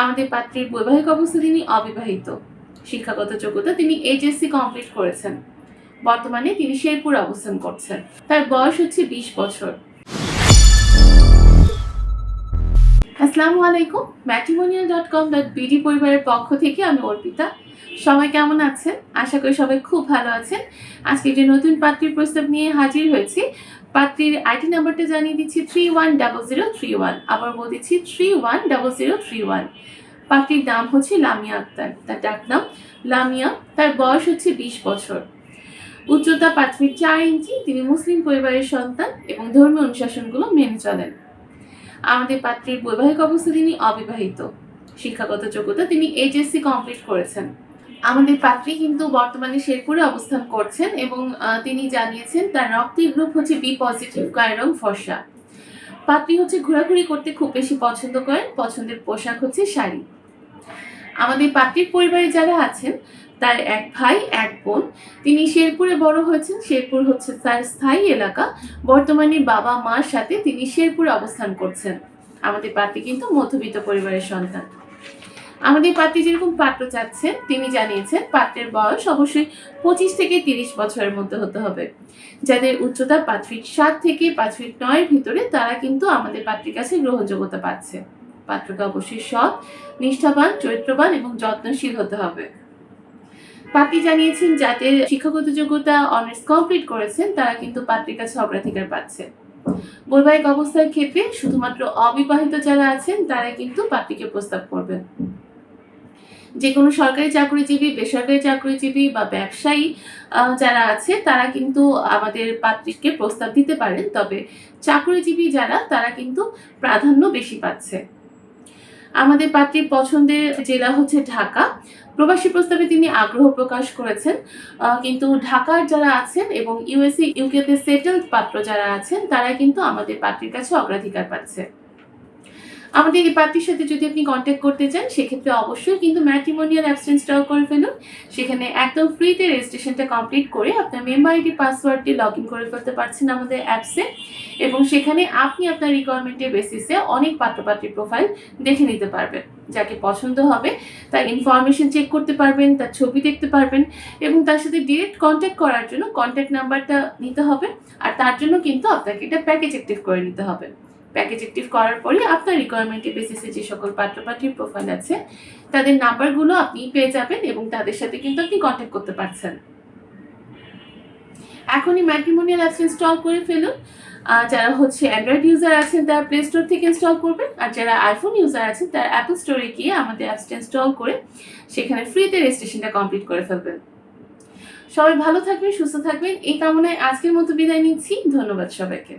আমাদের পাত্রীর বৈবাহিক অবস্থা তিনি অবিবাহিত। শিক্ষাগত যোগ্যতা তিনি এইচএসসি কমপ্লিট করেছেন। বর্তমানে তিনি শেরপুর অবস্থান করছেন। তার বয়স হচ্ছে বিশ বছর। আসসালামু আলাইকুম। Matrimonial dot com dot BD পরিবারের পক্ষ থেকে আমি অর্পিতা। সবাই কেমন আছেন? আশা করি সবাই খুব ভালো আছেন। আজকে যে নতুন পাত্রীর প্রস্তাব নিয়ে হাজির হয়েছি, পাত্রীর আইটি নাম্বারটা জানিয়ে দিচ্ছি three one double zero three one আবার বলে দিচ্ছি three one double zero three one পাত্রীর নাম হচ্ছে লামিয়া আক্তার, তার ডাক নাম লামিয়া, তার বয়স হচ্ছে বিশ বছর। উচ্চতা পাত্রীর চার ইঞ্চি, তিনি মুসলিম পরিবারের সন্তান এবং ধর্মীয় অনুশাসনগুলো মেনে চলেন। আমাদের পাত্রীর বৈবাহিক অবস্থা তিনি অবিবাহিত। শিক্ষাগত যোগ্যতা তিনি এইচএসসি কমপ্লিট করেছেন। আমাদের পাত্রী কিন্তু বর্তমানে শেরপুরে অবস্থান করছেন এবং তিনি জানিয়েছেন তার রক্তের গ্রুপ হচ্ছে বি পজিটিভ গায়ের ফর্সা। পাত্রী হচ্ছে ঘোরাঘুরি করতে খুব বেশি পছন্দ করেন, পছন্দের পোশাক হচ্ছে শাড়ি। আমাদের পাত্রীর পরিবারে যারা আছেন, তার এক ভাই, এক বোন, তিনি শেরপুরে বড় হয়েছেন, শেরপুর হচ্ছে তার স্থায়ী এলাকা। বর্তমানে বাবা, মার সাথে তিনি শেরপুরে অবস্থান করছেন। আমাদের পাত্রী কিন্তু মধ্যবিত্ত পরিবারের সন্তান। আমাদের পাত্রী যেরকম পাত্র চাচ্ছেন, তিনি জানিয়েছেন পাত্রের বয়স অবশ্যই পঁচিশ থেকে তিরিশ বছরের মধ্যে হতে হবে। যাদের উচ্চতা পাঁচ ফিট সাত থেকে পাঁচ ফিট নয়ের ভিতরে, তারা কিন্তু আমাদের পাত্রীর কাছে গ্রহণযোগ্যতা পাচ্ছে। পাত্রকে অবশ্যই সৎ, নিষ্ঠাবান, চরিত্রবান এবং যত্নশীল হতে হবে। পাত্রী জানিয়েছেন, যাদের শিক্ষাগত যোগ্যতা অনার্স কমপ্লিট করেছেন, তারা কিন্তু পাত্রীর কাছে অগ্রাধিকার পাচ্ছে। বৈবাহিক অবস্থার ক্ষেত্রে শুধুমাত্র অবিবাহিত যারা আছেন, তারা কিন্তু পাত্রীকে প্রস্তাব করবেন। যে কোনো সরকারি চাকরিজীবী, বেসরকারি চাকরিজীবী বা ব্যবসায়ী যারা আছে, তারা কিন্তু আমাদের পাত্রীকে প্রস্তাব দিতে পারেন। তবে চাকরিজীবী যারা, তারা কিন্তু প্রাধান্য বেশি পাচ্ছে। আমাদের পাত্রীর পছন্দের জেলা হচ্ছে ঢাকা। প্রবাসী প্রস্তাবে তিনি আগ্রহ প্রকাশ করেছেন। কিন্তু ঢাকার যারা আছেন এবং ইউএসএ, ইউকেতে সেটেলড পাত্র যারা আছেন, তারা কিন্তু আমাদের পাত্রীর কাছে অগ্রাধিকার পাচ্ছে। আমাদের এই পার্টির সাথে যদি আপনি কন্ট্যাক্ট করতে চান, সেক্ষেত্রে অবশ্যই কিন্তু ম্যাট্রিমোনিয়াল অ্যাপস ইনস্টল করে ফেলুন। সেখানে একদম ফ্রিতে রেজিস্ট্রেশনটা কমপ্লিট করে আপনার মেম্বার আইডি পাসওয়ার্ড দিয়ে লগ ইন করে ফেলতে পারছেন আমাদের অ্যাপসে এবং সেখানে আপনি আপনার রিকোয়ারমেন্টের বেসিসে অনেক পাত্রপাত্রীর প্রোফাইল দেখে নিতে পারবেন। যাকে পছন্দ হবে, তার ইনফরমেশন চেক করতে পারবেন, তার ছবি দেখতে পারবেন এবং তার সাথে ডিরেক্ট কন্ট্যাক্ট করার জন্য কন্ট্যাক্ট নাম্বারটা নিতে হবে। আর তার জন্য কিন্তু আপনাকে এটা প্যাকেজ অ্যাক্টিভ করে নিতে হবে। প্যাকেজ অ্যাক্টিভ করার পরে আপনার রিকোয়ারমেন্টের বেসিসে যে সকল পাত্রপাত্রীর প্রোফাইল আছে, তাদের নাম্বারগুলো আপনি পেয়ে যাবেন এবং তাদের সাথে কিন্তু আপনি কন্ট্যাক্ট করতে পারছেন। এখনই ম্যাট্রিমোনিয়াল অ্যাপস ইনস্টল করে ফেলুন। যারা হচ্ছে অ্যান্ড্রয়েড ইউজার আছেন, তারা প্লে স্টোর থেকে ইনস্টল করবেন। আর যারা আইফোন ইউজার আছেন, তারা অ্যাপল স্টোরে গিয়ে আমাদের অ্যাপসটা ইনস্টল করে সেখানে ফ্রিতে রেজিস্ট্রেশনটা কমপ্লিট করে ফেলবেন। সবাই ভালো থাকবেন, সুস্থ থাকবেন। এই কামনায় আজকের মতো বিদায় নিচ্ছি। ধন্যবাদ সবাইকে।